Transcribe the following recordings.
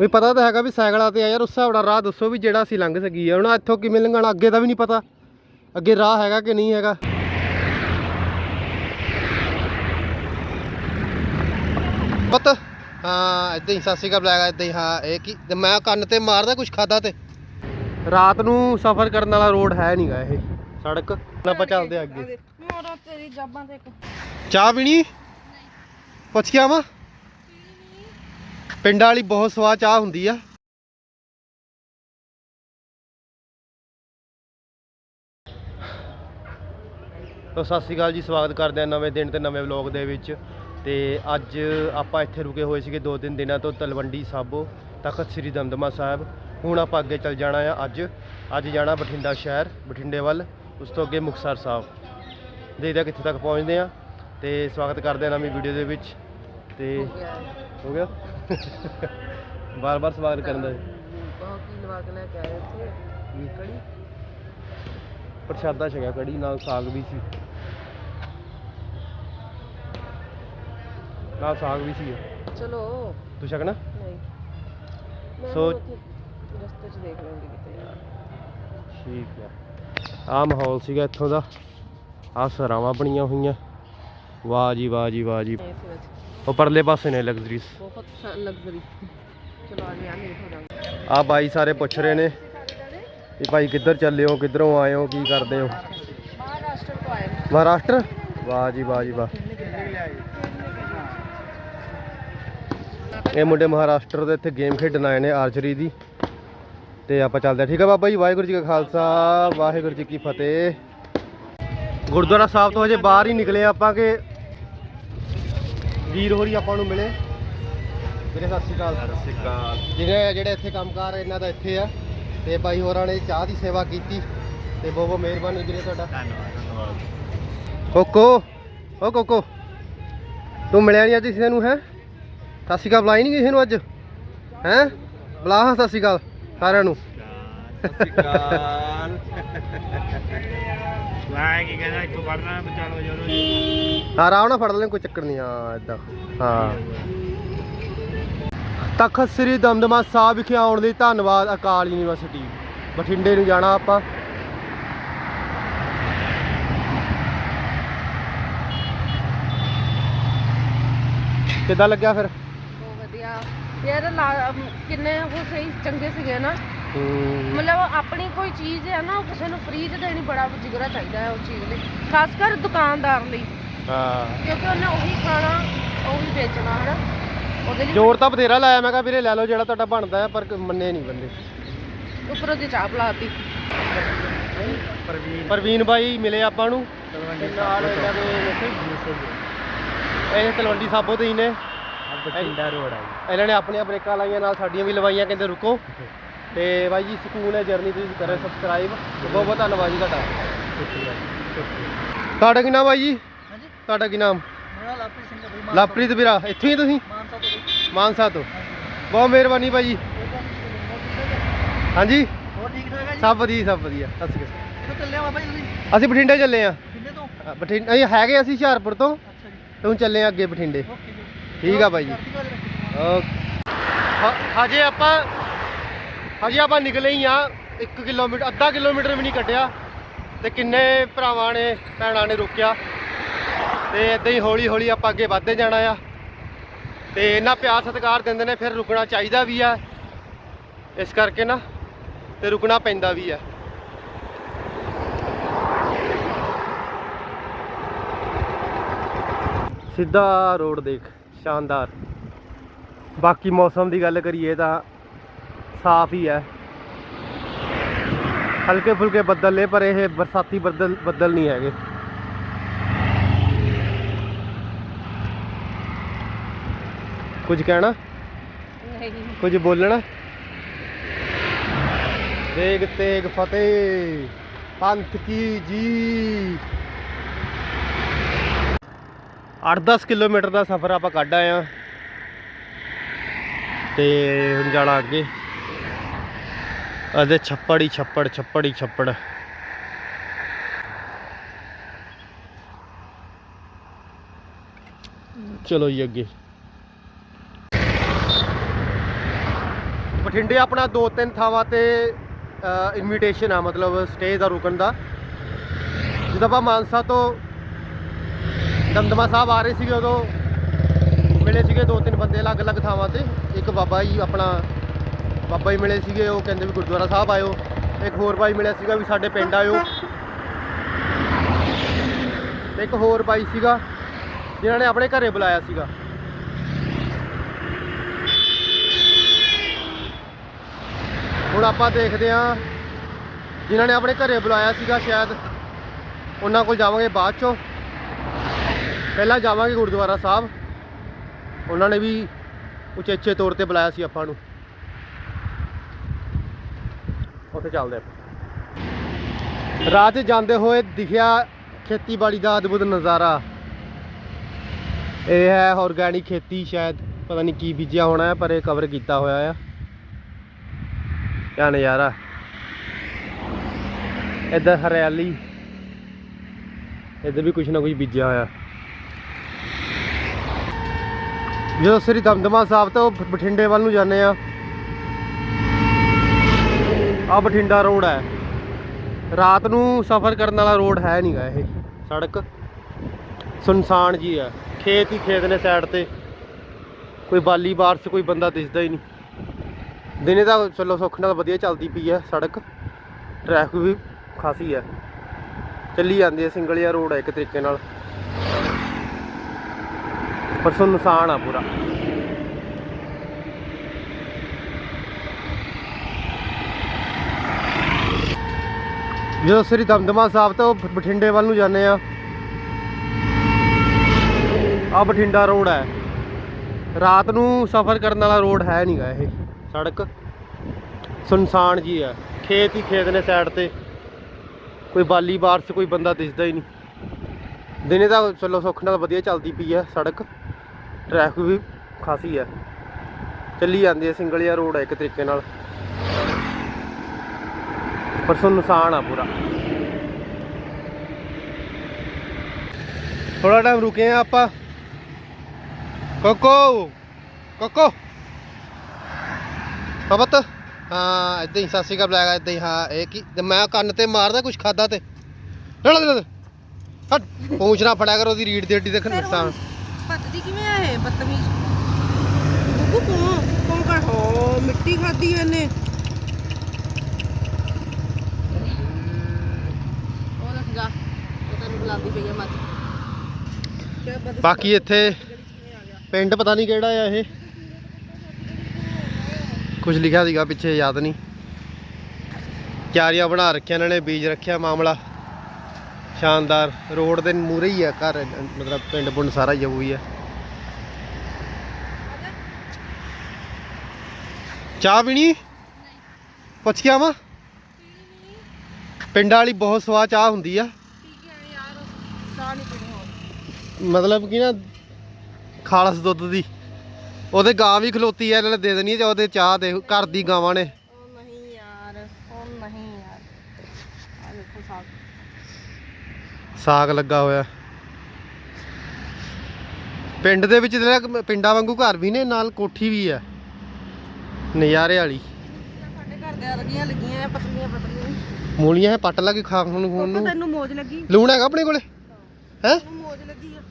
ਵੀ ਪਤਾ ਤਾਂ ਹੈਗਾ ਵੀ ਸਾਈਕਲਾਂ ਤੇ ਆ ਯਾਰ ਉਸ ਹਿਸਾਬ ਨਾਲ ਰਾਹ ਦੱਸੋ ਵੀ ਜਿਹੜਾ ਅਸੀਂ ਲੰਘ ਸਕੀਏ। ਹੁਣ ਇੱਥੋਂ ਕਿਵੇਂ ਲੰਘਣਾ ਅੱਗੇ ਦਾ ਵੀ ਨਹੀਂ ਪਤਾ। ਅੱਗੇ ਰਾਹ ਹੈਗਾ ਕਿ ਨਹੀਂ ਹੈਗਾ? ਪੁੱਤ ਹਾਂ ਇਦਾਂ ਹੀ ਸ਼੍ਰੀ ਅਕਾਲ ਬੁਲਾਇਆ ਇਦਾਂ ਹੀ ਹਾਂ ਇਹ ਕੀ ਤੇ ਮੈਂ ਕੰਨ ਤੇ ਮਾਰਦਾ ਕੁਝ ਖਾਦਾ ਤੇ। ਰਾਤ ਨੂੰ ਸਫ਼ਰ ਕਰਨ ਵਾਲਾ ਰੋਡ ਹੈ ਨਹੀਂਗਾ ਇਹ ਸੜਕ। ਨਾ ਆਪਾਂ ਚੱਲਦੇ ਅੱਗੇ। ਮੋਰਾ ਤੇਰੀ ਜਾਬਾਂ ਤੇ ਇੱਕ। ਚਾਹ ਪੀਣੀ? ਪੁੱਛ ਕੇ ਆਵਾਂ? ਪਿੰਡਾਂ ਵਾਲੀ ਬਹੁਤ ਸਵਾਦ ਚਾਹ ਹੁੰਦੀ ਆ। ਤੋ ਸਤਿ ਸ਼੍ਰੀ ਅਕਾਲ ਜੀ, ਸਵਾਗਤ ਕਰਦੇ ਆ ਨਵੇਂ ਦਿਨ ਤੇ ਨਵੇਂ ਵਲੌਗ ਦੇ ਵਿੱਚ। ਤੇ ਅੱਜ ਆਪਾਂ ਇੱਥੇ ਰੁਕੇ ਹੋਏ ਸੀਗੇ ਦੋ ਤਿੰਨ ਦਿਨਾਂ ਤੋਂ ਤਲਵੰਡੀ ਸਾਬੋ, ਤਖਤ ਸ੍ਰੀ ਦਮਦਮਾ ਸਾਹਿਬ। ਹੁਣ ਆਪਾਂ ਅੱਗੇ ਚੱਲ ਜਾਣਾ ਆ ਅੱਜ। ਅੱਜ ਜਾਣਾ ਬਠਿੰਡਾ ਸ਼ਹਿਰ, ਬਠਿੰਡੇ ਵੱਲ, ਉਸ ਤੋਂ ਅੱਗੇ ਮੁਕਤਸਰ ਸਾਹਿਬ। ਦੇਖਦੇ ਆ ਕਿੱਥੇ ਤੱਕ ਪਹੁੰਚਦੇ ਆ ਤੇ ਸਵਾਗਤ ਕਰਦੇ ਆ ਨਵੀਂ ਵੀਡੀਓ ਦੇ ਵਿੱਚ। ਤੇ ਹੋ ਗਿਆ। ਬਾਰ-ਬਾਰ ਸਵਾਗਤ ਕਰਨ ਦਾ। ਬਹੁਤ ਕੀ ਲਵਾ ਕੇ ਲੈ ਕੇ ਆਏ ਇੱਥੇ। ਕੜੀ। ਪ੍ਰਸ਼ਾਦਾ ਛਕਿਆ ਕੜੀ ਨਾਲ ਸਾਗ ਵੀ ਸੀ। ਨਾਲ ਸਾਗ ਵੀ ਸੀ। ਚਲੋ। ਤੂੰ ਛਕਣਾ? ਨਹੀਂ। ਮੈਂ ਸੋ- ਹੁਣ ਉੱਥੇ ਰਸਤੇ 'ਚ ਦੇਖ ਲਵਾਂਗੀ ਕਿਤੇ। ਯਾਰ ਠੀਕ ਹੈ ਆ ਮਾਹੌਲ ਸੀਗਾ ਇੱਥੋਂ ਦਾ। ਆ ਸਰਾਵਾਂ ਬਣੀਆਂ ਹੋਈਆਂ। ਵਾਹ ਜੀ ਵਾਹ ਜੀ ਵਾਹ ਜੀ। ਇਸ ਵਿੱਚ। ਉਹ ਪਰਲੇ ਪਾਸੇ ਨੇ ਲਗਜ਼ਰੀਸ ਬਹੁਤ ਲਗਜ਼ਰੀ ਚਲੋ ਆ ਗਿਆ ਹੋ ਜਾਵਾਂਗੇ ਆ ਬਾਈ ਸਾਰੇ ਪੁੱਛ ਰਹੇ ਨੇ ਵੀ ਭਾਈ ਕਿੱਧਰ ਚੱਲੇ ਹੋ ਕਿੱਧਰੋਂ ਆਏ ਹੋ ਕੀ ਕਰਦੇ ਹੋ? ਮਹਾਰਾਸ਼ਟਰ ਤੋਂ ਆਏ ਮਹਾਰਾਸ਼ਟਰ? ਵਾਹ ਜੀ ਵਾਹ ਜੀ ਵਾਹ। ਇਹ ਮੁੰਡੇ ਮਹਾਰਾਸ਼ਟਰ ਦੇ ਇੱਥੇ ਗੇਮ ਖੇਡਣ ਆਏ ਨੇ ਆਰਚਰੀ ਦੀ। ਤੇ ਆਪਾਂ ਚੱਲਦੇ ਠੀਕ ਹੈ ਬਾਬਾ ਜੀ ਵਾਹਿਗੁਰੂ ਜੀ ਕਾ ਖਾਲਸਾ ਵਾਹਿਗੁਰੂ ਜੀ ਕੀ ਫਤਿਹ। ਗੁਰਦੁਆਰਾ ਸਾਹਿਬ ਤੋਂ ਹਜੇ ਬਾਹਰ ਹੀ ਨਿਕਲੇ ਆਪਾਂ ਕਿ ਵੀਰ ਹੋਰੀ ਆਪਾਂ ਨੂੰ ਮਿਲੇ। ਵੀਰੇ ਸਤਿ ਸ਼੍ਰੀ ਅਕਾਲ। ਸਤਿ ਸ਼੍ਰੀ ਅਕਾਲ। ਜਿਹੜੇ ਜਿਹੜੇ ਇੱਥੇ ਕੰਮਕਾਰ ਇਹਨਾਂ ਦਾ ਇੱਥੇ ਆ ਤੇ ਬਾਈ ਹੋਰਾਂ ਨੇ ਚਾਹ ਦੀ ਸੇਵਾ ਕੀਤੀ ਤੇ ਬਹੁਤ ਬਹੁਤ ਮਿਹਰਬਾਨੀ ਵੀਰੇ ਤੁਹਾਡਾ। ਕੋਕੋ ਓ ਕੋਕੋ ਤੂੰ ਮਿਲਿਆ ਨਹੀਂ ਅੱਜ ਕਿਸੇ ਨੂੰ ਹੈ? ਸਤਿ ਸ਼੍ਰੀ ਅਕਾਲ ਬੁਲਾਈ ਨਹੀਂ ਕਿਸੇ ਨੂੰ ਅੱਜ? ਹੈ? ਬੁਲਾ ਹਾਂ ਸਤਿ ਸ਼੍ਰੀ ਅਕਾਲ ਸਾਰਿਆਂ ਨੂੰ। ਮੈਂ ਕੀ ਕਹਿੰਦਾ ਇੱਥੋਂ ਵੜਨਾ ਬਚਾਲੋ ਜਰੋ ਹਾਂ ਆਰਾਮ ਨਾਲ ਫੜ ਲੈਣ ਕੋਈ ਚੱਕਰ ਨਹੀਂ ਆ ਇਦਾਂ ਹਾਂ। ਤਖਤ ਸ੍ਰੀ ਦਮਦਮਾ ਸਾਹਿਬ ਵਿਖੇ ਆਉਣ ਲਈ ਧੰਨਵਾਦ ਅਕਾਲ ਯੂਨੀਵਰਸਿਟੀ। ਬਠਿੰਡੇ ਨੂੰ ਜਾਣਾ ਆਪਾਂ। ਕਿੱਦਾਂ ਲੱਗਿਆ ਫਿਰ? ਬਹੁਤ ਵਧੀਆ। ਯਾਰ ਕਿੰਨੇ ਉਹ ਸਹੀ ਚੰਗੇ ਸੀਗੇ ਨਾ। ਹੂੰ ਮਤਲਬ ਆਪਣੀ ਕੋਈ ਚੀਜ਼ ਹੈ ਨਾ ਉਹ ਕਿਸੇ ਨੂੰ ਫ੍ਰੀ 'ਚ ਦੇਣੀ ਬੜਾ ਜਿਗਰਾ ਚਾਹੀਦਾ ਹੈ ਉਸ ਚੀਜ਼ ਲਈ ਖਾਸ ਕਰ ਦੁਕਾਨਦਾਰ ਲਈ। ਹਾਂ। ਕਿਉਂਕਿ ਉਹਨੇ ਉਹੀ ਖਾਣਾ ਉਹੀ ਵੇਚਣਾ ਹੈ ਨਾ ਉਹਦੇ ਲਈ ਜ਼ੋਰ ਤਾਂ ਬਥੇਰਾ ਲਾਇਆ ਮੈਂ ਕਿਹਾ ਵੀਰੇ ਲੈ ਲਓ ਜਿਹੜਾ ਤੁਹਾਡਾ ਬਣਦਾ ਹੈ ਪਰ ਮੰਨੇ ਨਹੀਂ ਬੰਦੇ। ਉੱਪਰੋਂ ਦੀ ਚਾਹ ਪਲਾਤੀ। ਪ੍ਰਵੀਨ। ਪ੍ਰਵੀਨ ਬਾਈ ਮਿਲੇ ਆਪਾਂ ਨੂੰ। ਤਲਵੰਡੀ ਤੇ ਨਾਲ ਇਹਨਾਂ ਦੇ ਇਹ ਤਲਵੰਡੀ ਸਾਬੋ ਤੇ ਹੀ ਨੇ। ਬਠਿੰਡਾ ਰੋਡ ਆ ਇਹਨਾਂ ਨੇ ਆਪਣੀਆਂ ਬ੍ਰੇਕਾਂ ਲਾਈਆਂ ਨਾਲ ਸਾਡੀਆਂ ਵੀ ਲਵਾਈਆਂ ਕਹਿੰਦੇ ਰੁਕੋ। ਤੇ ਬਾਈ ਜੀ ਸਕੂਨ ਹੈ ਜਰਨੀ ਤੁਸੀਂ ਕਰੇ ਸਬਸਕ੍ਰਾਈਬ ਬਹੁਤ ਬਹੁਤ ਧੰਨਵਾਦ ਜੀ ਤੁਹਾਡਾ। ਤੁਹਾਡਾ ਕੀ ਨਾਮ ਬਾਈ ਜੀ? ਹਾਂਜੀ। ਤੁਹਾਡਾ ਕੀ ਨਾਮ? ਮੇਰਾ ਲਾਪਰੀ ਸਿੰਘ ਲਵਪ੍ਰੀਤ ਵੀਰਾ ਇੱਥੇ ਹੀ ਤੁਸੀਂ? ਮਾਨਸਾ ਤੋਂ ਮਾਨਸਾ ਤੋਂ। ਬਹੁਤ ਮਿਹਰਬਾਨੀ ਬਾਈ ਜੀ। ਹਾਂਜੀ? ਹੋਰ ਠੀਕ ਠਾਕ ਹੈ ਜੀ? ਸਭ ਵਧੀਆ ਸਭ ਵਧੀਆ। ਸਤਿ ਸ਼੍ਰੀ ਅਕਾਲ। ਕਿੱਥੋਂ ਚੱਲੇ ਆ ਬਾਬਾ ਜੀ ਤੁਸੀਂ? ਅਸੀਂ ਬਠਿੰਡੇ ਚੱਲੇ ਆ ਕਿੰਨੇ ਤੋਂ? ਬਠਿੰਡੇ ਅਸੀਂ ਹੈਗੇ ਅਸੀਂ ਹੁਸ਼ਿਆਰਪੁਰ ਤੋਂ। ਅੱਛਾ ਜੀ। ਤੇ ਹੁਣ ਚੱਲੇ ਆ ਅੱਗੇ ਬਠਿੰਡੇ। ਓਕੇ ਜੀ। ਠੀਕ ਆ ਬਾਈ ਜੀ। ਓਕੇ। ਹਜੇ ਆਪਾਂ ਹਜੇ ਆਪਾਂ ਨਿਕਲੇ ਹੀ ਆ 1 ਕਿਲੋਮੀਟਰ, ਅੱਧਾ ਕਿਲੋਮੀਟਰ ਵੀ ਨਹੀਂ ਕੱਢਿਆ ਤੇ ਕਿੰਨੇ ਭਰਾਵਾਂ ਨੇ, ਭੈਣਾਂ ਨੇ ਰੋਕਿਆ ਤੇ ਇਦਾਂ ਹੀ ਹੌਲੀ ਹੌਲੀ ਆਪਾਂ ਅੱਗੇ ਵਧਦੇ ਜਾਣਾ ਆ ਤੇ ਇਹਨਾਂ ਪਿਆਰ ਸਤਿਕਾਰ ਦਿੰਦੇ ਨੇ, ਫਿਰ ਰੁਕਣਾ ਚਾਹੀਦਾ ਵੀ ਆ। ਇਸ ਕਰਕੇ ਨਾ ਤੇ ਰੁਕਣਾ ਪੈਂਦਾ ਵੀ ਆ। ਸਿੱਧਾ ਰੋਡ ਦੇਖ, ਸ਼ਾਨਦਾਰ। ਬਾਕੀ ਮੌਸਮ ਦੀ ਗੱਲ ਕਰੀਏ ਤਾਂ ਸਾਫ਼ ਹੀ ਹੈ। ਹਲਕੇ ਫੁਲਕੇ ਬੱਦਲ ਨੇ ਪਰ ਇਹ ਬਰਸਾਤੀ ਬੱਦਲ ਬੱਦਲ ਨਹੀਂ ਹੈਗੇ। ਕੁਝ ਕਹਿਣਾ? ਨਹੀਂ। ਕੁਝ ਬੋਲਣਾ? ਤੇਗ ਤੇਗ ਫਤਿਹ ਪੰਥ ਕੀ ਜੀ 8-10 ਕਿਲੋਮੀਟਰ ਦਾ ਸਫ਼ਰ ਆਪਾਂ ਕੱਢ ਆਏ ਆ ਤੇ ਹੁਣ ਜਾਣਾ ਅੱਗੇ। ਅਦੇ ਛੱਪੜ ਹੀ ਛੱਪੜ ਛੱਪੜ ਹੀ ਛੱਪੜ ਚਲੋ ਜੀ ਅੱਗੇ ਬਠਿੰਡੇ ਆਪਣਾ ਦੋ ਤਿੰਨ ਥਾਵਾਂ ਤੇ ਇਨਵੀਟੇਸ਼ਨ ਆ ਮਤਲਬ ਸਟੇ ਦਾ ਰੁਕਣ ਦਾ ਜਦੋਂ ਆਪਾਂ ਮਾਨਸਾ ਤੋਂ ਦਮਦਮਾ ਸਾਹਿਬ ਆ ਰਹੇ ਸੀਗੇ ਉਦੋਂ ਮਿਲੇ ਸੀਗੇ ਦੋ ਤਿੰਨ ਬੰਦੇ ਅਲੱਗ-ਅਲੱਗ ਥਾਵਾਂ ਤੇ ਇੱਕ ਬਾਬਾ ਜੀ ਆਪਣਾ ਬਾਬਾ ਜੀ ਮਿਲੇ ਸੀਗੇ, ਉਹ ਕਹਿੰਦੇ ਵੀ ਗੁਰਦੁਆਰਾ ਸਾਹਿਬ ਆਇਓ। ਇੱਕ ਹੋਰ ਬਾਈ ਮਿਲਿਆ ਸੀਗਾ ਵੀ ਸਾਡੇ ਪਿੰਡ ਆਇਓ। ਤੇ ਇੱਕ ਹੋਰ ਬਾਈ ਸੀਗਾ, ਜਿਨ੍ਹਾਂ ਨੇ ਆਪਣੇ ਘਰੇ ਬੁਲਾਇਆ ਸੀਗਾ। ਹੁਣ ਆਪਾਂ ਦੇਖਦੇ ਹਾਂ, ਜਿਨ੍ਹਾਂ ਨੇ ਆਪਣੇ ਘਰੇ ਬੁਲਾਇਆ ਸੀਗਾ ਸ਼ਾਇਦ, ਉਹਨਾਂ ਕੋਲ ਜਾਵਾਂਗੇ ਬਾਅਦ ਚੋਂ। ਪਹਿਲਾਂ ਜਾਵਾਂਗੇ ਗੁਰਦੁਆਰਾ ਸਾਹਿਬ। ਉਹਨਾਂ ਨੇ ਵੀ ਉਚੇਚੇ ਤੌਰ ਤੇ ਬੁਲਾਇਆ ਸੀ ਆਪਾਂ ਨੂੰ। ਉੱਥੇ ਚੱਲਦੇ ਆਪਾਂ ਰਾਹ 'ਚ ਜਾਂਦੇ ਹੋਏ ਦਿਖਿਆ ਖੇਤੀਬਾੜੀ ਦਾ ਅਦਭੁਤ ਨਜ਼ਾਰਾ। ਇਹ ਹੈ ਆਰਗੈਨਿਕ ਖੇਤੀ ਸ਼ਾਇਦ, ਪਤਾ ਨਹੀਂ ਕੀ ਬੀਜਿਆ ਹੋਣਾ ਹੈ, ਪਰ ਇਹ ਕਵਰ ਕੀਤਾ ਹੋਇਆ ਆ। ਕਿਆ ਨਜ਼ਾਰਾ। ਇੱਧਰ ਹਰਿਆਲੀ। ਇੱਧਰ ਵੀ ਕੁਝ ਨਾ ਕੁਝ ਬੀਜਿਆ ਹੋਇਆ। ਜਦੋਂ ਸ੍ਰੀ ਦਮਦਮਾ ਸਾਹਿਬ ਤੋਂ ਬਠਿੰਡੇ ਵੱਲ ਨੂੰ ਜਾਂਦੇ ਆ ਆ ਬਠਿੰਡਾ ਰੋਡ ਹੈ। ਰਾਤ ਨੂੰ ਸਫ਼ਰ ਕਰਨ ਵਾਲਾ ਰੋਡ ਹੈ ਨਹੀਂਗਾ ਇਹ ਸੜਕ। ਸੁਨਸਾਨ ਜੀ ਹੈ। ਖੇਤ ਹੀ ਖੇਤ ਨੇ ਸਾਈਡ ਤੇ। ਕੋਈ ਬਾਲੀ ਬਾਰਸ਼, ਕੋਈ ਬੰਦਾ ਦਿਸਦਾ ਹੀ ਨਹੀਂ। ਦਿਨੇ ਤਾਂ ਚਲੋ ਸੁੱਖ ਨਾਲ ਵਧੀਆ ਚੱਲਦੀ ਪਈ ਹੈ ਸੜਕ। ਟ੍ਰੈਫਿਕ ਵੀ ਖਾਸੀ ਹੈ। ਚੱਲੀ ਜਾਂਦੀ ਹੈ ਸਿੰਗਲ ਰੋਡ ਹੈ ਇੱਕ ਤਰੀਕੇ ਨਾਲ। ਪਰ ਸੁਨਸਾਨ ਆ ਪੂਰਾ। ਜਦੋਂ ਸ੍ਰੀ ਦਮਦਮਾ ਸਾਹਿਬ ਤੋਂ ਬ- ਬਠਿੰਡੇ ਵੱਲ ਨੂੰ ਜਾਂਦੇ ਆ ਆ ਬਠਿੰਡਾ ਰੋਡ ਹੈ। ਰਾਤ ਨੂੰ ਸਫ਼ਰ ਕਰਨ ਵਾਲਾ ਰੋਡ ਹੈ ਨਹੀਂਗਾ ਇਹ ਸੜਕ। ਸੁਨਸਾਨ ਜੀ ਹੈ। ਖੇਤ ਹੀ ਖੇਤ ਨੇ ਸਾਈਡ ਤੇ। ਕੋਈ ਬਾਲੀ ਬਾਰਸ਼, ਕੋਈ ਬੰਦਾ ਦਿਸਦਾ ਹੀ ਨਹੀਂ। ਦਿਨੇ ਤਾਂ ਚਲੋ ਸੁੱਖ ਨਾਲ ਵਧੀਆ ਚੱਲਦੀ ਪਈ ਹੈ ਸੜਕ। ਟ੍ਰੈਫਿਕ ਵੀ ਖਾਸੀ ਹੈ। ਚੱਲੀ ਜਾਂਦੀ ਹੈ, ਸਿੰਗਲ ਰੋਡ ਹੈ ਇੱਕ ਤਰੀਕੇ ਨਾਲ। ਪਰ ਸੁਨਸਾਨ ਆ ਪੂਰਾ। ਥੋੜਾ ਟਾਈਮ ਰੁਕੇ ਆ ਆਪਾਂ। Cocoa cocoa. ਪਬਤ ਹਾਂ ਇਦਾਂ ਹੀ ਸਾਸੀ ਕਾ ਬੁਲਾਇਆ ਇਦਾਂ ਹੀ ਹਾਂ ਇਹ ਕੀ ਮੈਂ ਕੰਨ ਤੇ ਮਾਰਦਾ ਕੁਝ ਖਾਦਾ ਤੇ। ਲੈ ਲੈ ਲੈ ਹਟ ਪੂੰਛਣਾ ਫੜਿਆ ਕਰੋ ਉਹਦੀ ਰੀੜ ਦੀ ਹੱਡੀ ਦੇਖ ਨੁਕਸਾਨ। ਪੱਤਦੀ ਕਿਵੇਂ ਆ ਇਹ ਬਦਤਮੀਜ਼? ਗੁੱਗੂ ਕੌਣ ਕੌਣ ਕਰ ਹੋ ਮਿੱਟੀ ਖਾਦੀ ਇਹਨੇ ਉਹ ਦੇਖ ਜਾ ਉਹ ਪਈ ਆ ਮੱਝ। ਬਾਕੀ ਇੱਥੇ ਪਿੰਡ ਪਤਾ ਨਹੀਂ ਕਿਹੜਾ ਆ ਇਹ। ਕੁਝ ਲਿਖਿਆ ਸੀਗਾ ਪਿੱਛੇ, ਯਾਦ ਨਹੀਂ। ਕਿਆਰੀਆਂ ਬਣਾ ਰੱਖਿਆ ਇਹਨਾਂ ਨੇ, ਬੀਜ ਰੱਖਿਆ ਮਾਮਲਾ। ਸ਼ਾਨਦਾਰ, ਰੋਡ ਦੇ ਮੂਰੇ ਹੀ ਆ ਘਰ, ਮਤਲਬ ਪਿੰਡ ਪੁੰਡ ਸਾਰਾ ਹੀ ਉਹੀ ਆ। ਚਾਹ ਪੀਣੀ? ਪੁੱਛ ਕੇ ਆਵਾਂ? ਪਿੰਡਾਂ ਵਾਲੀ ਬਹੁਤ ਸਵਾਦ ਚਾਹ ਹੁੰਦੀ ਆ। ਚਾਹ ਨਹੀਂ ਪੀਣੀ ਹੋਰ ਮਤਲਬ ਕਿ ਨਾ ਖਾਲਸ ਦੁੱਧ ਦੀ। ਉਹਦੇ ਗਾਂ ਵੀ ਖਲੋਤੀ ਐ ਇਹਨਾਂ ਨੇ ਦੇ ਦੇਣੀ ਤੇ ਉਹਦੇ ਚਾਹ ਦੇ ਘਰ ਦੀ ਗਾਵਾਂ ਨੇ। ਉਹ ਨਹੀਂ ਯਾਰ ਉਹ ਨਹੀਂ ਯਾਰ। ਆ ਦੇਖੋ ਸਾਗ। ਸਾਗ ਲੱਗਾ ਹੋਇਆ। ਪਿੰਡ ਦੇ ਵਿੱਚ ਜਿਹੜਾ ਪਿੰਡਾਂ ਵਾਂਗੂ ਘਰ ਵੀ ਨੇ ਨਾਲ ਕੋਠੀ ਵੀ ਆ ਨਜ਼ਾਰੇ ਵਾਲੀ। ਸਾਡੇ ਘਰ ਦੇ ਅਰਗੀਆਂ ਲੱਗੀਆਂ ਆ ਪਤਲੀਆਂ ਪਤਲੀਆਂ ਮੂਲੀਆਂ ਹੈ ਪੱਟ ਲਾ ਕੇ ਖਾ ਹੁਣ ਹੁਣ ਨੂੰ ਤੈਨੂੰ ਮੋਜ ਲੱਗੀ। ਲੂਣ ਹੈਗਾ ਆਪਣੇ ਕੋਲੇ? ਹੈ? ਤੈਨੂੰ ਮੋਜ ਲੱਗੀ ਆ।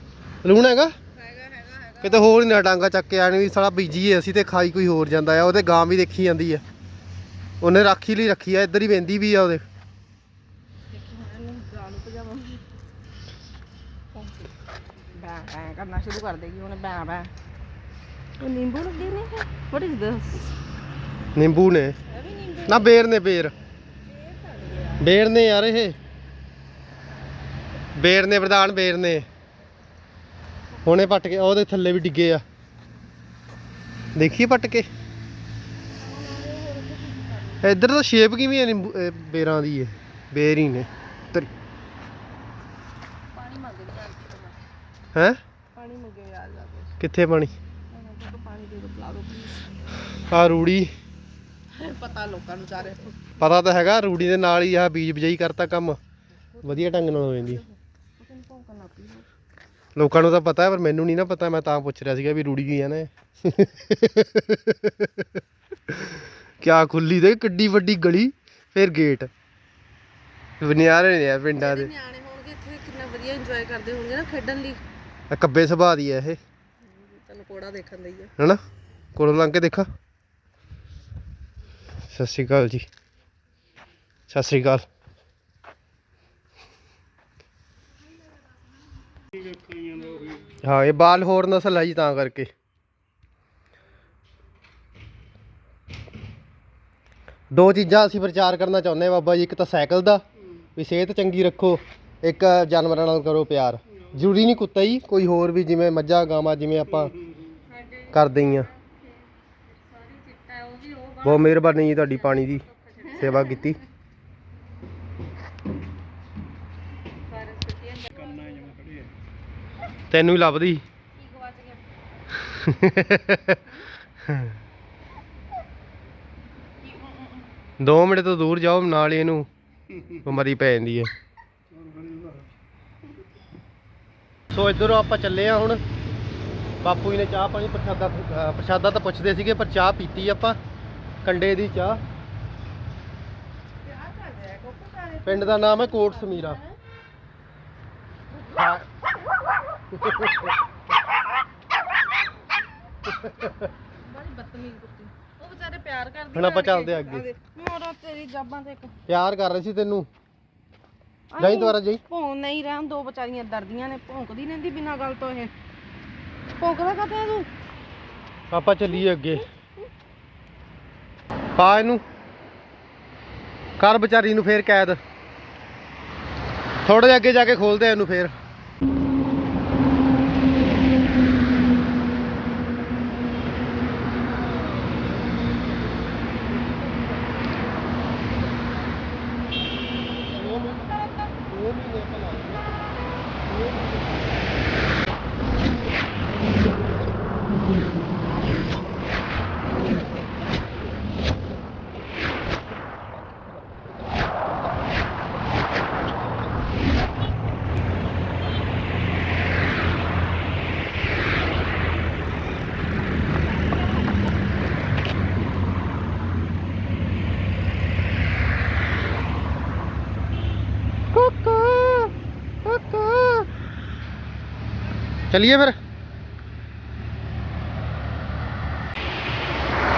ਲੂਣ ਹੈਗਾ? ਹੈਗਾ ਹੈਗਾ ਹੈਗਾ। ਕਿਤੇ ਹੋਰ ਨਾ ਡਾਂਗਾ ਚੱਕ ਕੇ ਆਣੀ ਵੀ ਸਾਲਾ ਬੀਜੀ ਅਸੀਂ ਤੇ ਖਾਈ ਕੋਈ ਹੋਰ ਜਾਂਦਾ ਆ ਉਹਦੇ ਗਾਂ ਵੀ ਦੇਖੀ ਜਾਂਦੀ ਆ। ਉਹਨੇ ਰਾਖੀ ਲਈ ਰੱਖੀ ਆ ਇੱਧਰ ਹੀ ਵੇਂਦੀ ਵੀ ਆ ਉਹਦੇ। ਦੇਖੀ ਹੁਣ ਇਹਨੂੰ ਗਾਂ ਨੂੰ ਭਜਾਵਾਂਗੀ। ਬੈਂ ਬੈਂ ਕਰਨਾ ਸ਼ੁਰੂ ਕਰ ਦੇਗੀ ਉਹਨੇ ਬੈਂ ਬੈਂ। ਉਹ ਨਿੰਬੂ ਲੱਗੇ ਨੇ ਵਾਟ ਇਜ਼ ਦਿਸ ਨਿੰਬੂ ਨੇ। ਨਾ ਬੇਰ ਨੇ ਬੇਰ। ਬੇਰ ਨੇ ਯਾਰ ਇਹ। ਬੇਰ ਨੇ ਪ੍ਰਧਾਨ ਬੇਰ ਨੇ। ਹੁਣੇ ਪੱਟ ਕੇ ਉਹਦੇ ਥੱਲੇ ਵੀ ਡਿੱਗੇ ਆ। ਦੇਖੀਏ ਪੱਟ ਕੇ। ਇੱਧਰ ਤਾਂ ਸ਼ੇਪ ਕਿਵੇਂ ਹੈ ਨਿੰਬੂ ਇਹ ਬੇਰਾਂ ਦੀ ਇਹ? ਬੇਰ ਹੀ ਨੇ। ਤੇਰੀ ਪਾਣੀ ਯਾਰ ਕਿਤੇ ਹੈ? ਪਾਣੀ ਮੰਗੇ ਯਾਰ ਜਾ ਕੇ। ਕਿੱਥੇ ਪਾਣੀ? ਉਹਨਾਂ ਨੂੰ ਪਾਣੀ ਦੇ ਦੋ ਪਿਲਾ ਦਿਓ ਪਲੀਜ਼ ਆ ਰੂੜੀ। ਪਤਾ ਲੋਕਾਂ ਨੂੰ ਸਾਰੇ। ਪਤਾ ਤਾਂ ਹੈਗਾ ਰੂੜੀ ਦੇ ਨਾਲ ਹੀ ਆ ਬੀਜ ਬਜਾਈ ਕਰਤਾ ਕੰਮ। ਵਧੀਆ ਢੰਗ ਨਾਲ ਹੋ ਜਾਂਦੀ। ਪਈ ਲੋਕਾਂ ਨੂੰ ਤਾਂ ਪਤਾ ਹੈ ਪਰ ਮੈਨੂੰ ਨਹੀਂ ਨਾ ਪਤਾ ਮੈਂ ਤਾਂ ਪੁੱਛ ਰਿਹਾ ਸੀਗਾ ਵੀ ਰੂੜੀ ਕੀ ਆ ਨਾ। ਕਿਆ ਖੁੱਲੀ ਤੇ ਕਿੱਡੀ ਵੱਡੀ ਗਲੀ ਫਿਰ ਗੇਟ ਬਨਿਆਰੇ ਨੇ ਆ ਪਿੰਡਾਂ ਦੇ। ਨਿਆਣੇ ਹੋਣਗੇ ਇੱਥੇ ਕਿੰਨਾ ਵਧੀਆ ਇੰਜੋਏ ਕਰਦੇ ਹੋਣਗੇ ਨਾ ਖੇਡਣ ਲਈ। ਆ ਕੱਬੇ ਸੁਭਾਅ ਦੀ ਆ ਇਹ। ਤੈਨੂੰ ਕੋੜਾ ਦੇਖਣ ਲਈ ਆ। ਹਨਾ? ਕੋਲੋਂ ਲੰਘ ਕੇ ਦੇਖਾ। ਸਤਿ ਸ਼੍ਰੀ ਅਕਾਲ ਜੀ। ਸਤਿ ਸ਼੍ਰੀ ਅਕਾਲ। ਹਾਂ ਇਹ ਬਾਲ ਹੋਰ ਨਸਲ ਹੈ ਜੀ ਤਾਂ ਕਰਕੇ। ਦੋ ਚੀਜ਼ਾਂ ਅਸੀਂ ਪ੍ਰਚਾਰ ਕਰਨਾ ਚਾਹੁੰਦੇ ਹਾਂ ਬਾਬਾ ਜੀ ਇੱਕ ਤਾਂ ਸਾਈਕਲ ਦਾ ਵੀ ਸਿਹਤ ਚੰਗੀ ਰੱਖੋ ਇੱਕ ਜਾਨਵਰਾਂ ਨਾਲ ਕਰੋ ਪਿਆਰ। ਜ਼ਰੂਰੀ ਨਹੀਂ ਕੁੱਤਾ ਹੀ ਕੋਈ ਹੋਰ ਵੀ ਜਿਵੇਂ ਮੱਝਾਂ ਗਾਵਾਂ ਜਿਵੇਂ ਆਪਾਂ ਕਰਦੇ ਹੀ ਆ ਬਹੁਤ ਮਿਹਰਬਾਨੀ ਜੀ ਤੁਹਾਡੀ ਪਾਣੀ ਦੀ ਸੇਵਾ ਕੀਤੀ। ਤੈਨੂੰ ਹੀ ਲੱਭਦੀ। ਦੋ ਮਿੰਟ ਤੋਂ ਦੂਰ ਜਾਓ, ਨਾਲ ਹੀ ਇਹਨੂੰ ਬਿਮਾਰੀ ਪੈ ਜਾਂਦੀ ਹੈ। ਸੋ ਇਧਰੋਂ ਆਪਾਂ ਚੱਲੇ ਆ ਹੁਣ। ਬਾਪੂ ਜੀ ਨੇ ਚਾਹ ਪਾਣੀ, ਪ੍ਰਸ਼ਾਦਾ ਪ੍ਰਸ਼ਾਦਾ ਤਾਂ ਪੁੱਛਦੇ ਸੀਗੇ, ਪਰ ਚਾਹ ਪੀਤੀ ਆਪਾਂ, ਕੰਡੇ ਦੀ ਚਾਹ। ਪਿੰਡ ਦਾ ਨਾਮ ਹੈ ਕੋਟ ਸਮੀਰਾ। ਬੜੀ ਬਦਤਮੀਜ਼ ਕੁੱਤੀ। ਉਹ ਵਿਚਾਰੇ ਪਿਆਰ ਕਰਦੇ ਹੁਣ ਆਪਾਂ ਚੱਲਦੇ ਆ ਅੱਗੇ ਮੋਰਾ ਤੇਰੀ ਜਾਬਾਂ ਤੇ ਇੱਕ। ਪਿਆਰ ਕਰ ਰਹੇ ਸੀ ਤੈਨੂੰ। ਜਾਈ ਦੁਬਾਰਾ ਜਾਈ। ਭੌਂ ਨਹੀਂ ਰਹਿਣ ਦੋ ਵਿਚਾਰੀਆਂ ਡਰਦੀਆਂ ਨੇ ਭੌਂਕਦੀ ਰਹਿੰਦੀ ਬਿਨਾਂ ਗੱਲ ਤੋਂ ਇਹ। ਭੌਂਕਦਾ ਆ ਤੂੰ? ਆਪਾਂ ਚੱਲੀਏ ਅੱਗੇ। ਪਾ ਇਹਨੂੰ। ਕਰ ਵਿਚਾਰੀ ਨੂੰ ਫੇਰ ਕੈਦ। ਥੋੜੇ ਜਿਹਾ ਅੱਗੇ ਜਾ ਕੇ ਖੋਲਦੇ ਆ ਇਹਨੂੰ ਫੇਰ ਕੁੱਕੂ ਕੁੱਕੂ ਚਲਿਏ ਫਿਰ?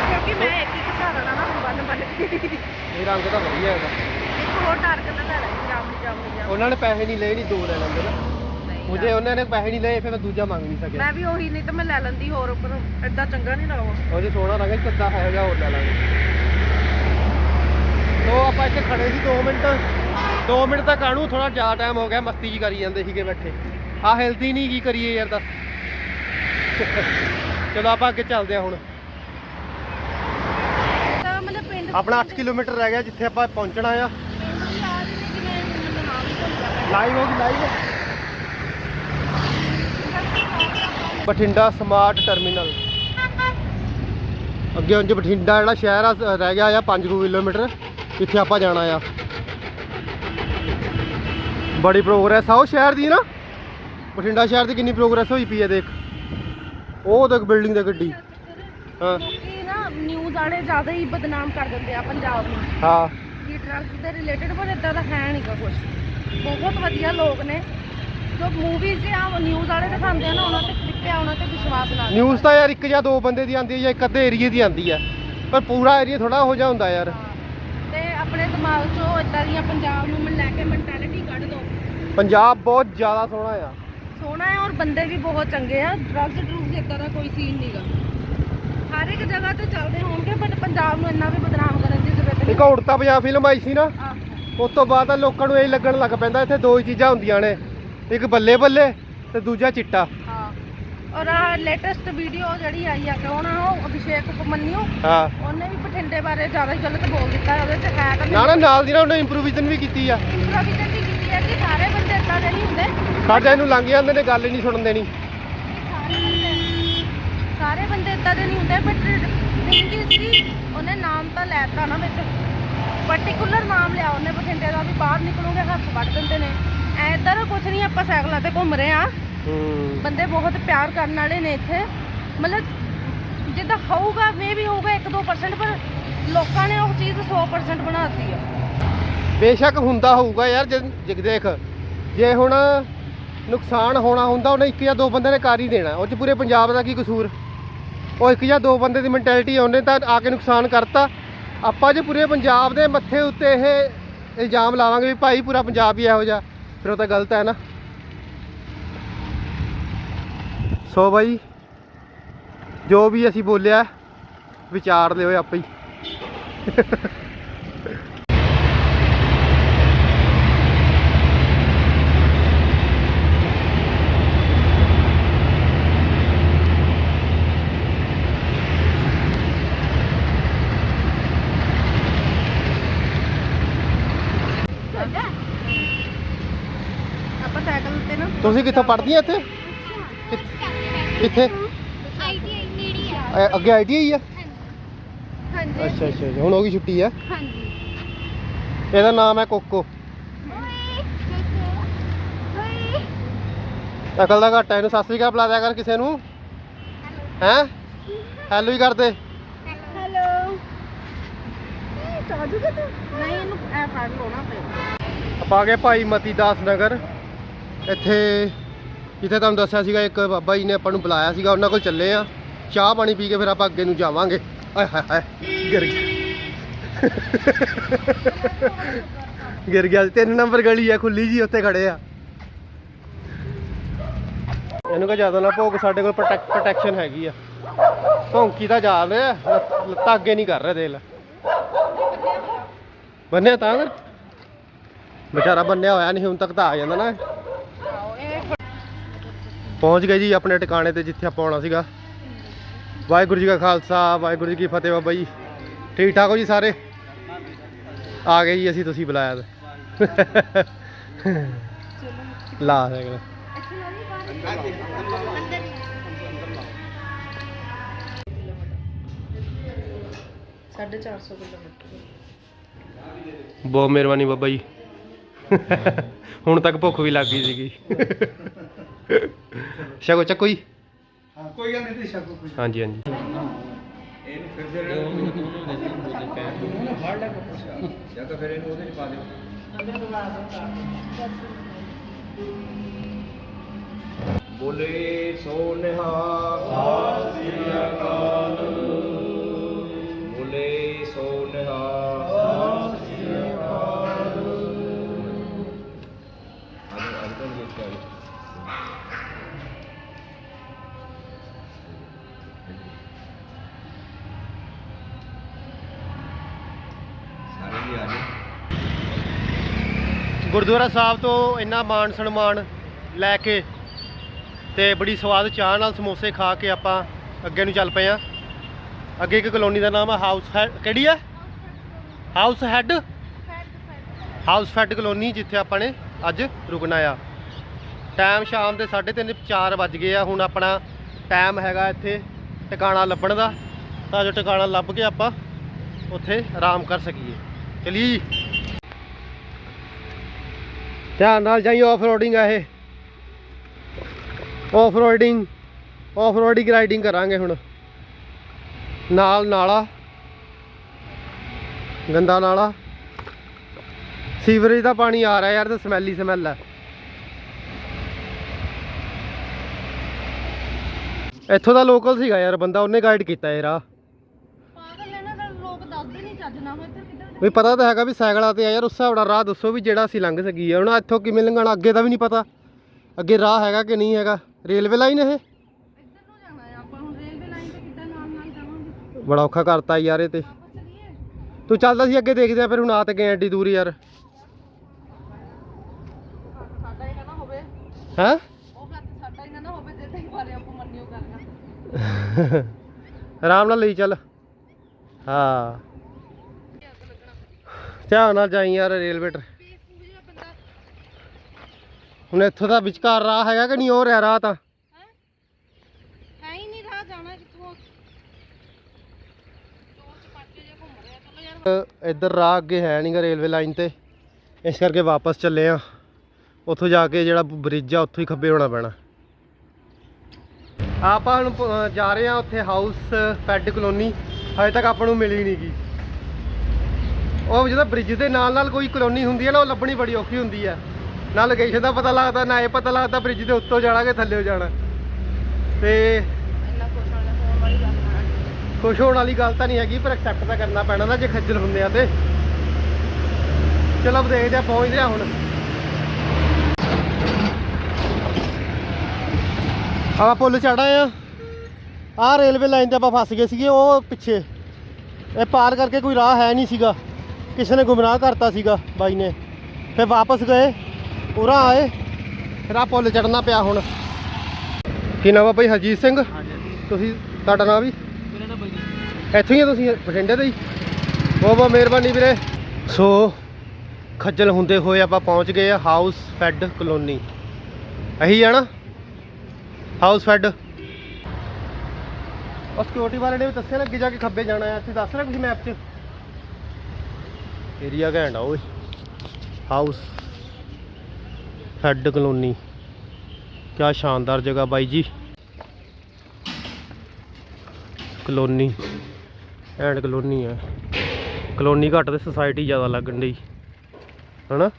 ਕਿਉਂਕਿ ਮੈਂ ਇੱਕ ਹੀ ਨਾ ਨਾ ਬੰਨ ਬੰਨ ਕੇ ਇੱਕ ਇਹ ਰੰਗ ਤਾਂ ਵਧੀਆ ਹੈਗਾ। ਹੋਰ ਡਾਰਕ ਕਲਰ ਲੈ ਲੈ ਜਾਮਨੀ ਜਾਮਨੀ ਜਾ ਉਹਨਾਂ ਨੇ ਪੈਸੇ ਨਹੀਂ ਲਏ ਨਹੀਂ ਦੋ ਲੈ ਲੈਂਦੇ ਨਾ। ਮੁਝੇ ਉਹਨਾਂ ਨੇ ਪੈਸੇ ਨਹੀਂ ਲਏ ਫਿਰ ਮੈਂ ਦੂਜਾ ਮੰਗ ਨਹੀਂ ਸਕਿਆ। ਮੈਂ ਵੀ ਉਹੀ ਨਹੀਂ ਤਾਂ ਮੈਂ ਲੈ ਲੈਂਦੀ ਹੋਰ ਉੱਪਰ ਐਦਾਂ ਚੰਗਾ ਨਹੀਂ ਲੱਗਦਾ। ਉਹ ਜੇ ਸੋਹਣਾ ਲੱਗਾ ਕਿੱਦਾਂ ਹੈ ਜਾਂ ਹੋਰ ਲੈ ਲਾਂਗੇ। ਤੋ ਆਪਾਂ ਇੱਥੇ ਖੜੇ ਸੀ 2 ਮਿੰਟ। 2 ਮਿੰਟ ਤੱਕ ਆਣੂ ਥੋੜਾ ਜ਼ਿਆਦਾ ਟਾਈਮ ਹੋ ਗਿਆ ਮਸਤੀ ਜੀ ਕਰੀ ਜਾਂਦੇ ਸੀਗੇ ਬੈਠੇ। ਆ ਹਿਲਦੀ ਨਹੀਂ ਕੀ ਕਰੀਏ ਯਾਰ ਦੱਸ। ਚਲੋ ਆਪਾਂ ਅੱਗੇ ਚੱਲਦੇ ਆ ਹੁਣ। ਤਾਂ ਮਤਲਬ ਪਿੰਡ ਆਪਣਾ 8 ਕਿਲੋਮੀਟਰ ਰਹਿ ਗਿਆ ਜਿੱਥੇ ਆਪਾਂ ਪਹੁੰਚਣਾ ਆ। ਪਿੰਡ ਦੀ ਨੇ ਮੈਂ ਲਾਈਵ ਹੋ ਗਈ। ਲਾਈਵ ਬਠਿੰਡਾ ਸਮਾਰਟ ਟਰਮੀਨਲ ਅੱਗੇ ਉਂਝ ਬਠਿੰਡਾ ਜਿਹੜਾ ਸ਼ਹਿਰ ਆ ਸ- ਰਹਿ ਗਿਆ ਆ 5 ਕਿਲੋਮੀਟਰ। ਇੱਥੇ ਆਪਾਂ ਜਾਣਾ ਆ। ਬੜੀ ਪ੍ਰੋਗਰੈਸ ਆ ਉਹ ਸ਼ਹਿਰ ਦੀ ਨਾ। ਬਠਿੰਡਾ ਸ਼ਹਿਰ ਦੀ ਕਿੰਨੀ ਪ੍ਰੋਗਰੈਸ ਹੋਈ ਪਈ ਹੈ ਦੇਖ। ਉਹ ਦੇਖ ਬਿਲਡਿੰਗ ਦੇ ਗੱਡੀ। ਹਾਂ। ਲੋਕੀ ਨਾ ਨਿਊਜ਼ ਵਾਲੇ ਜ਼ਿਆਦਾ ਹੀ ਬਦਨਾਮ ਕਰ ਦਿੰਦੇ ਆ ਪੰਜਾਬ ਨੂੰ। ਹਾਂ। ਕਿ ਡਰੱਗਸ ਦੇ ਰਿਲੇਟਡ ਪਰ ਇਦਾਂ ਦਾ ਹੈ ਨਹੀਂਗਾ ਕੁਝ ਬਹੁਤ ਵਧੀਆ ਲੋਕ ਨੇ। ਜੋ ਮੂਵੀਜ਼ ਆ ਨਿਊਜ਼ ਵਾਲੇ ਦਿਖਾਉਂਦੇ ਆ ਨਾ ਉਹਨਾਂ ਤੇ ਕਲਿੱਪ ਆ ਉਹਨਾਂ ਤੇ ਵਿਸ਼ਵਾਸ ਨਾ ਕਰੋ। ਨਿਊਜ਼ ਤਾਂ ਯਾਰ ਇੱਕ ਜਾਂ ਦੋ ਬੰਦੇ ਦੀ ਆਉਂਦੀ ਹੈ ਜਾਂ ਇੱਕ ਅੱਧੇ ਏਰੀਏ ਦੀ ਆਉਂਦੀ ਹੈ। ਪਰ ਪੂਰਾ ਏਰੀਆ ਥੋੜਾ ਹੋ ਜਾ ਹੁੰਦਾ ਯਾਰ। ਤੇ ਆਪਣੇ ਦਿਮਾਗ 'ਚੋਂ ਇਦਾਂ ਦੀਆਂ ਪੰਜਾਬ ਨੂੰ ਲੈ ਕੇ ਮੈਂਟੈਲਿਟੀ ਕੱਢ ਦਿਓ ਪੰਜਾਬ ਬਹੁਤ ਜ਼ਿਆਦਾ ਸੋਹਣਾ ਆ। ਸੋਹਣਾ ਹੈ ਔਰ ਬੰਦੇ ਵੀ ਬਹੁਤ ਚੰਗੇ ਆ। ਡਰੱਗਸ ਡਰੂਗਸ ਇਦਾਂ ਦਾ ਕੋਈ ਸੀਨ ਨਹੀਂਗਾ ਹਰ ਇੱਕ ਜਗ੍ਹਾ ਤੇ ਚੱਲਦੇ ਹੋਣਗੇ ਬਟ ਪੰਜਾਬ ਨੂੰ ਇੰਨਾ ਵੀ ਬਦਨਾਮ ਕਰਨ ਦੀ ਜ਼ਰੂਰਤ ਨਹੀਂ। ਇੱਕ ਉੜਤਾ ਪੰਜਾਬ ਫਿਲਮ ਆਈ ਸੀ ਨਾ ਉਸ ਤੋਂ ਬਾਅਦ ਤਾਂ ਲੋਕਾਂ ਨੂੰ ਇਹ ਲੱਗਣ ਲੱਗ ਪੈਂਦਾ ਇੱਥੇ ਦੋ ਹੀ ਚੀਜ਼ਾਂ ਹੁੰਦੀਆਂ ਨੇ। ਇੱਕ ਬੱਲੇ ਬੱਲੇ ਤੇ ਦੂਜਾ ਚਿੱਟਾ। ਹਾਂ। ਔਰ ਆ ਲੇਟੈਸਟ ਵੀਡੀਓ ਜਿਹੜੀ ਆਈ ਆ ਕੌਣ ਆ ਉਹ ਅਭਿਸ਼ੇਕ ਉਪਮਨਿਊ ਹਾਂ। ਉਹਨੇ ਵੀ ਬਠਿੰਡੇ ਬਾਰੇ ਜ਼ਿਆਦਾ ਹੀ ਗਲਤ ਬੋਲ ਦਿੱਤਾ ਉਹਦੇ ਚ ਹੈ ਤਾਂ ਨਾ ਨਾ ਨਾਲ ਦੀ ਨਾਲ ਉਹਨੇ ਇੰਪਰੂਵਿਜ਼ਨ ਵੀ ਕੀਤੀ ਆ। ਪ੍ਰੋਵੀਜ਼ਨ ਦੀ ਕੀਤੀ ਹੈ ਕਿ ਸਾਰੇ ਬੰਦੇ ਇਦਾਂ ਦੇ ਨਹੀਂ ਹੁੰਦੇ? ਸਾਡੇ ਇਹਨੂੰ ਲੰਘ ਜਾਂਦੇ ਨੇ ਗੱਲ ਹੀ ਨਹੀਂ ਸੁਣਨ ਦੇਣੀ। ਸਾਰੇ ਬੰਦੇ ਸਾਰੇ ਬੰਦੇ ਇਦਾਂ ਦੇ ਨਹੀਂ ਹੁੰਦੇ ਬਟ ਥਿੰਗ ਇਜ਼ ਕਿ ਉਹਨੇ ਨਾਮ ਤਾਂ ਲੈਤਾ ਨਾ ਵਿੱਚ। ਪਾਰਟਿਕੂਲਰ ਨਾਮ ਲਿਆ ਉਹਨੇ ਬਠਿੰਡੇ ਦਾ ਵੀ ਬਾਹਰ ਨਿਕਲੋਗੇ ਹੱਥ ਵੱਢ ਦਿੰਦੇ ਨੇ। ਐਦਾਂ ਦਾ ਕੁਝ ਨਹੀਂ ਆਪਾਂ ਸਾਈਕਲਾਂ ਤੇ ਘੁੰਮ ਰਹੇ ਆ ਹੂੰ। ਬੰਦੇ ਬਹੁਤ ਪਿਆਰ ਕਰਨ ਵਾਲੇ ਨੇ ਇੱਥੇ। ਮਤਲਬ ਜਿੱਦਾਂ ਹੋਊਗਾ ਮੇ ਵੀ ਹੋਊਗਾ 1-2% ਪਰ ਲੋਕਾਂ ਨੇ ਉਹ ਚੀਜ਼ 100% ਬਣਾਤੀ ਆ। ਬੇਸ਼ੱਕ ਹੁੰਦਾ ਹੋਊਗਾ ਯਾਰ ਜੇ ਜੇ ਦੇਖ ਜੇ ਹੁਣ ਨੁਕਸਾਨ ਹੋਣਾ ਹੁੰਦਾ, ਉਹਨੇ ਇੱਕ ਜਾਂ ਦੋ ਬੰਦੇ ਨੇ ਕਰ ਹੀ ਦੇਣਾ। ਉਹ 'ਚ ਪੂਰੇ ਪੰਜਾਬ ਦਾ ਕੀ ਕਸੂਰ? ਉਹ ਇੱਕ ਜਾਂ ਦੋ ਬੰਦੇ ਦੀ ਮੈਂਟੈਲਿਟੀ ਉਹਨੇ ਤਾਂ ਆ ਕੇ ਨੁਕਸਾਨ ਕਰਤਾ। ਆਪਾਂ ਜੇ ਪੂਰੇ ਪੰਜਾਬ ਦੇ ਮੱਥੇ ਉੱਤੇ ਇਹ ਇਲਜ਼ਾਮ ਲਾਵਾਂਗੇ ਵੀ ਭਾਈ ਪੂਰਾ ਪੰਜਾਬ ਹੀ ਇਹੋ ਜਿਹਾ, ਫਿਰ ਉਹ ਤਾਂ ਗਲਤ ਹੈ ਨਾ। ਸੋ ਬਾਈ, ਜੋ ਵੀ ਅਸੀਂ ਬੋਲਿਆ, ਵਿਚਾਰ ਲਿਓ ਆਪੇ ਹੀ ਆਪਾਂ ਸਾਈਕਲ ਤੇ ਨਾ ਤੁਸੀਂ ਕਿੱਥੋਂ ਪੜ੍ਹਦੀਆਂ ਇੱਥੇ? ਕਿੱਥੇ? ਆਈਟੀਆਈ ਨੇੜੀ ਆ ਅ- ਅੱਗੇ ਆਈਟੀਆਈ ਆ? ਹਾਂਜੀ। ਅੱਛਾ ਅੱਛਾ ਅੱਛਾ। ਹੁਣ ਹੋ ਗਈ ਛੁੱਟੀ ਆ? ਹਾਂਜੀ। ਇਹਦਾ ਨਾਮ ਹੈ ਕੋਕੋ। ਓਏ ਓਏ ਅਕਲ ਦਾ ਘਾਟਾ ਇਹਨੂੰ ਸਤਿ ਸ੍ਰੀ ਅਕਾਲ ਬੁਲਾ ਦਿਆ ਕਰ ਕਿਸੇ ਨੂੰ। ਹੈ? ਹੈਲੋ ਹੀ ਕਰਦੇ। ਹੈਲੋ। ਨਹੀਂ ਇਹਨੂੰ ਐ ਫੜ ਲਓ ਨਾ ਫਿਰ। ਆਪਾਂ ਆ ਗਏ ਭਾਈ ਮਤੀ ਦਾਸ ਨਗਰ ਇੱਥੇ, ਜਿੱਥੇ ਤੁਹਾਨੂੰ ਦੱਸਿਆ ਸੀਗਾ ਇੱਕ ਬਾਬਾ ਜੀ ਨੇ ਆਪਾਂ ਨੂੰ ਬੁਲਾਇਆ ਸੀਗਾ, ਉਹਨਾਂ ਕੋਲ ਚੱਲੇ ਆ। ਚਾਹ ਪਾਣੀ ਪੀ ਕੇ ਫਿਰ ਆਪਾਂ ਅੱਗੇ ਨੂੰ ਜਾਵਾਂਗੇ। ਆਏ ਹਾਏ ਹਾਏ, ਗਿਰ ਗਿਆ। ਗਿਰ ਗਿਆ, ਤਿੰਨ ਨੰਬਰ ਗਲੀ ਆ, ਖੁੱਲੀ ਜੀ ਉੱਥੇ ਖੜੇ ਆ। ਇਹਨੂੰ ਕਹ ਜ਼ਿਆਦਾ ਨਾ ਭੋਗ, ਸਾਡੇ ਕੋਲ ਪ੍ਰੋਟੈਕਸ਼ਨ ਹੈਗੀ ਆ। ਭੌਂਕੀ ਤਾਂ ਜਾ ਰਿਹਾ ਲੱਤ- ਲੱਤਾਂ ਅੱਗੇ ਨਹੀਂ ਕਰ ਰਿਹਾ, ਦੇਖ ਲੈ। ਬੰਨਿਆ ਤਾਂ ਕਰ ਵਿਚਾਰਾ ਬੰਨਿਆ ਹੋਇਆ ਨਹੀਂ ਹੁਣ ਤੱਕ ਤਾਂ ਆ ਜਾਂਦਾ ਨਾ। ਪਹੁੰਚ ਗਏ ਜੀ ਆਪਣੇ ਟਿਕਾਣੇ ਤੇ ਜਿੱਥੇ ਆਪਾਂ ਆਉਣਾ ਸੀਗਾ। ਵਾਹਿਗੁਰੂ ਜੀ ਕਾ ਖਾਲਸਾ ਵਾਹਿਗੁਰੂ ਜੀ ਕੀ ਫਤਿਹ ਬਾਬਾ ਜੀ। ਠੀਕ ਠਾਕ ਹੋ ਜੀ ਸਾਰੇ? ਆ ਗਏ ਜੀ ਅਸੀਂ ਤੁਸੀਂ ਬੁਲਾਇਆ ਤੇ। ਲਾ ਸਾਈਕਲ ਸਾਢੇ 400 ਕਿਲੋਮੀਟਰ। ਬਹੁਤ ਮਿਹਰਬਾਨੀ ਬਾਬਾ ਜੀ। ਹੁਣ ਤੱਕ ਭੁੱਖ ਵੀ ਲੱਗ ਗਈ ਸੀਗੀ। ਸ਼ਗੋ ਚੱਕੋ ਜੀ। ਕੋਈ ਗੱਲ ਨਹੀਂ ਤੇ ਸ਼ੱਕ ਕੋਈ ਹਾਂਜੀ ਹਾਂਜੀ। ਇਹਨੂੰ ਫਿਰ ਫਿਰ ਜਾਂ ਤਾਂ ਫਿਰ ਇਹਨੂੰ ਉਹਦੇ ਚ ਪਾ ਦਿਓ ਬੋਲੇ ਸੋ ਨਿਹਾਲ ਸਤਿ ਸ੍ਰੀ ਅਕਾਲ ਗੁਰਦੁਆਰਾ ਸਾਹਿਬ ਤੋਂ ਇੰਨਾ ਮਾਣ ਸਨਮਾਨ ਲੈ ਕੇ ਤੇ ਬੜੀ ਸਵਾਦ ਚਾਹ ਨਾਲ ਸਮੋਸੇ ਖਾ ਕੇ ਆਪਾਂ ਅੱਗੇ ਨੂੰ ਚੱਲ ਪਏ ਆ। ਅੱਗੇ ਇੱਕ ਕਲੋਨੀ ਦਾ ਨਾਮ ਹੈ ਹਾਊਸ ਹੈਡ ਕਿਹੜੀ ਹੈ house head house fed colony ਜਿੱਥੇ ਆਪਾਂ ਨੇ ਅੱਜ ਰੁਕਣਾ ਆ। ਟਾਈਮ ਸ਼ਾਮ ਦੇ 3:30 4 ਵੱਜ ਗਏ ਆ। ਹੁਣ ਆਪਣਾ ਟਾਈਮ ਹੈਗਾ ਇੱਥੇ ਟਿਕਾਣਾ ਲੱਭਣ ਦਾ। ਤਾਂ ਜੋ ਟਿਕਾਣਾ ਲੱਭ ਕੇ ਆਪਾਂ ਉੱਥੇ ਆਰਾਮ ਕਰ ਸਕੀਏ। ਚਲਿਏ ਜੀ। ਧਿਆਨ ਨਾਲ ਜਾਈ ਆਫ ਰੋਡਿੰਗ ਆ ਇਹ। Off roading off roading riding ਕਰਾਂਗੇ ਹੁਣ। ਨਾਲ ਨਾਲਾ, ਗੰਦਾ ਨਾਲਾ। ਸੀਵਰੇਜ ਦਾ ਪਾਣੀ ਆ ਰਿਹਾ ਯਾਰ, ਤੇ ਸਮੈਲੀ ਸਮੈਲ ਹੈ ਇੱਥੋਂ ਦਾ ਲੋਕਲ ਸੀਗਾ ਯਾਰ ਬੰਦਾ ਉਹਨੇ ਗਾਈਡ ਕੀਤਾ ਇਹ ਰਾਹ ਪਾਗਲ ਇਹਨਾਂ ਦਾ ਲੋਕ ਦੱਸਦੇ ਨਹੀਂ ਚੱਜ ਨਾ ਹੋਏ ਤੇ ਕਿੱਧਰ ਵੀ ਪਤਾ ਤਾਂ ਹੈਗਾ ਵੀ ਸਾਈਕਲਾਂ ਤੇ ਆ ਯਾਰ ਉਸ ਹਿਸਾਬ ਨਾਲ ਰਾਹ ਦੱਸੋ ਵੀ ਜਿਹੜਾ ਅਸੀਂ ਲੰਘ ਸਕੀਏ। ਹੁਣ ਇੱਥੋਂ ਕਿਵੇਂ ਲੰਘਣਾ ਅੱਗੇ ਦਾ ਵੀ ਨਹੀਂ ਪਤਾ। ਅੱਗੇ ਰਾਹ ਹੈਗਾ ਕਿ ਨਹੀਂ ਹੈਗਾ? ਰੇਲਵੇ ਲਾਈਨ ਇਹ? ਇੱਧਰ ਨੂੰ ਜਾਣਾ ਹੈ ਆਪਾਂ ਹੁਣ ਰੇਲਵੇ ਲਾਈਨ ਤੇ ਕਿੱਦਾਂ ਨਾਲ ਨਾਲ ਜਾਵਾਂਗੇ? ਬੜਾ ਔਖਾ ਕਰਤਾ ਯਾਰ ਇਹ ਤੇ। ਆਪਾਂ ਚਲੀਏ। ਤੂੰ ਚੱਲਦਾ ਸੀ ਅੱਗੇ ਦੇਖਦੇ ਆ ਫਿਰ ਹੁਣ ਆ ਤੇ ਗਏ ਐਡੀ ਦੂਰ ਯਾਰ। ਸਾਡਾ ਹੀ ਨਾ ਹੋਵੇ। ਹੈ ਉਹ ਗੱਲ ਸਾਡਾ ਹੀ ਨਾ ਹੋਵੇ ਜੇ ਤੇ ਬਾਰੇ ਆਪਾਂ ਮੰਨਿਓ ਕਰਨਾ ਆਰਾਮ ਨਾਲ ਲਈ ਚੱਲ। ਹਾਂ। ਧਿਆਨ ਨਾਲ ਜਾਈ ਯਾਰ ਰੇਲਵੇ ਟਰ ਹੁਣ ਇੱਥੋਂ ਦਾ ਵਿਚਕਾਰ ਰਾਹ ਹੈਗਾ ਕਿ ਨਹੀਂ? ਹੋਰ ਹੈ ਰਾਹ ਤਾਂ। ਰਾਹ ਅ, ਇੱਧਰ ਰਾਹ ਅੱਗੇ ਹੈ ਨਹੀਂਗਾ ਰੇਲਵੇ ਲਾਈਨ ਤੇ। ਇਸ ਕਰਕੇ ਵਾਪਸ ਚੱਲੇ ਆ। ਉੱਥੋਂ ਜਾ ਕੇ ਜਿਹੜਾ ਬ੍ਰਿਜ ਆ ਉੱਥੋਂ ਹੀ ਖੱਬੇ ਹੋਣਾ ਪੈਣਾ। ਆਪਾਂ ਹੁਣ ਪ- ਜਾ ਰਹੇ ਆ ਉੱਥੇ ਹਾਊਸ ਫੈਡ ਕਲੋਨੀ ਹਜੇ ਤੱਕ ਆਪਾਂ ਨੂੰ ਮਿਲੀ ਨਹੀਂ ਗੀ ਉਹ ਜਦੋਂ ਬ੍ਰਿਜ ਦੇ ਨਾਲ ਨਾਲ ਕੋਈ ਕਲੋਨੀ ਹੁੰਦੀ ਹੈ ਨਾ ਉਹ ਲੱਭਣੀ ਬੜੀ ਔਖੀ ਹੁੰਦੀ ਹੈ। ਨਾ ਲੋਕੇਸ਼ਨ ਦਾ ਪਤਾ ਲੱਗਦਾ ਨਾ ਇਹ ਪਤਾ ਲੱਗਦਾ ਬ੍ਰਿਜ ਦੇ ਉੱਤੋਂ ਜਾਣਾ ਕਿ ਥੱਲੇੋਂ ਜਾਣਾ। ਤੇ ਇੰਨਾ ਖੁਸ਼ ਹੋਣ ਹੋਣ ਵਾਲੀ ਗੱਲ ਖੁਸ਼ ਹੋਣ ਵਾਲੀ ਗੱਲ ਤਾਂ ਨਹੀਂ ਹੈਗੀ ਪਰ ਐਕਸੈਪਟ ਤਾਂ ਕਰਨਾ ਪੈਣਾ ਨਾ ਜੇ ਖੱਜਲ ਹੁੰਦੇ ਆ ਤੇ। ਚਲੋ ਦੇਖਦੇ ਆ ਪਹੁੰਚਦੇ ਆ ਹੁਣ। ਆਪਾਂ ਪੁੱਲ ਚੜਾ ਆ। ਆਹ ਰੇਲਵੇ ਲਾਈਨ ਤੇ ਆਪਾਂ ਫਸ ਗਏ ਸੀਗੇ ਉਹ ਪਿੱਛੇ। ਇਹ ਪਾਰ ਕਰਕੇ ਕੋਈ ਰਾਹ ਹੈ ਨਹੀਂ ਸੀਗਾ। ਕਿਸੇ ਨੇ ਗੁੰਮਰਾਹ ਕਰਤਾ ਸੀਗਾ ਬਾਈ ਨੇ। ਫਿਰ ਵਾਪਸ ਗਏ ਉਰਾਂ ਆਏ ਫਿਰ ਆਹ ਪੁੱਲ ਚੜਨਾ ਪਿਆ ਹੁਣ। ਕੀ ਨਾਮ ਆ ਬਾਈ? ਹਰਜੀਤ ਸਿੰਘ? ਤੁਸੀਂ ਤੁਹਾਡਾ ਨਾਮ ਵੀ? ਇੱਥੋਂ ਹੀ ਆ ਤੁਸੀਂ ਬਠਿੰਡੇ ਦੇ ਹੀ? ਬਹੁਤ ਬਹੁਤ ਮਿਹਰਬਾਨੀ ਵੀਰੇ। ਸੋ ਖੱਜਲ ਹੁੰਦੇ ਹੋਏ ਆਪਾਂ ਪਹੁੰਚ ਗਏ ਆ ਹਾਊਸ ਫੈਡ ਕਲੋਨੀ। ਇਹੀ ਆ ਨਾ? ਹਾਊਸ ਫੈਡ ਉਹ ਸਿਕਿਉਰਿਟੀ ਵਾਲੇ ਨੇ ਵੀ ਦੱਸਿਆ ਨਾ ਅੱਗੇ ਜਾ ਕੇ ਖੱਬੇ ਜਾਣਾ ਹੈ। ਇੱਥੇ ਦੱਸ ਰਿਹਾ ਕੁਝ ਮੈਪ 'ਚ? ਏਰੀਆ ਘੈਂਟ ਆ ਓਏ। ਹਾਊਸ ਫੈਡ ਕਲੋਨੀ ਕਿਆ ਸ਼ਾਨਦਾਰ ਜਗ੍ਹਾ ਬਾਈ ਜੀ। ਕਲੋਨੀ ਐਂਡ ਕਲੋਨੀ ਹੈ ਕਲੋਨੀ ਘੱਟ ਤੇ ਸੁਸਾਇਟੀ ਜ਼ਿਆਦਾ ਲੱਗਣ ਡਈ। ਹਨਾ?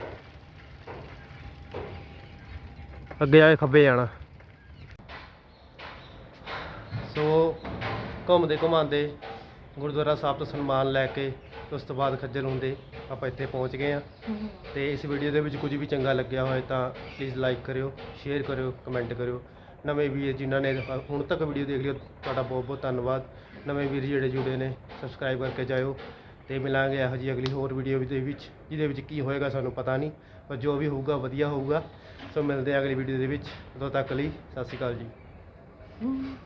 ਅੱਗੇ ਜਾ ਕੇ ਖੱਬੇ ਜਾਣਾ ਸੋ ਘੁੰਮਦੇ ਘੁਮਾਉਂਦੇ ਗੁਰਦੁਆਰਾ ਸਾਹਿਬ ਤੋਂ ਸਨਮਾਨ ਲੈ ਕੇ ਉਸ ਤੋਂ ਬਾਅਦ ਖੱਜਲ ਹੁੰਦੇ ਆਪਾਂ ਇੱਥੇ ਪਹੁੰਚ ਗਏ ਆ ਤੇ ਇਸ ਵੀਡੀਓ ਦੇ ਵਿੱਚ ਕੁਝ ਵੀ ਚੰਗਾ ਲੱਗਿਆ ਹੋਏ ਤਾਂ ਪਲੀਜ਼ ਲਾਈਕ ਕਰਿਓ ਸ਼ੇਅਰ ਕਰਿਓ ਕਮੈਂਟ ਕਰਿਓ। ਨਵੇਂ ਵੀਰ ਜਿਨ੍ਹਾਂ ਨੇ ਹੁਣ ਤੱਕ ਵੀਡੀਓ ਦੇਖ ਲਿਓ ਤੁਹਾਡਾ ਬਹੁਤ ਬਹੁਤ ਧੰਨਵਾਦ। ਨਵੇਂ ਵੀਰ ਜਿਹੜੇ ਜੁੜੇ ਨੇ ਸਬਸਕ੍ਰਾਈਬ ਕਰਕੇ ਜਾਇਓ ਤੇ ਮਿਲਾਂਗੇ ਇਹੋ ਜਿਹੀ ਅਗਲੀ ਹੋਰ ਵੀਡੀਓ ਦੇ ਵਿੱਚ, ਜਿਹਦੇ ਵਿੱਚ ਕੀ ਹੋਏਗਾ ਸਾਨੂੰ ਪਤਾ ਨਹੀਂ, ਪਰ ਜੋ ਵੀ ਹੋਊਗਾ, ਵਧੀਆ ਹੋਊਗਾ। ਸੋ ਮਿਲਦੇ ਆ ਅਗਲੀ ਵੀਡੀਓ ਦੇ ਵਿੱਚ, ਉਦੋਂ ਤੱਕ ਲਈ ਸਤਿ ਸ਼੍ਰੀ ਅਕਾਲ ਜੀ।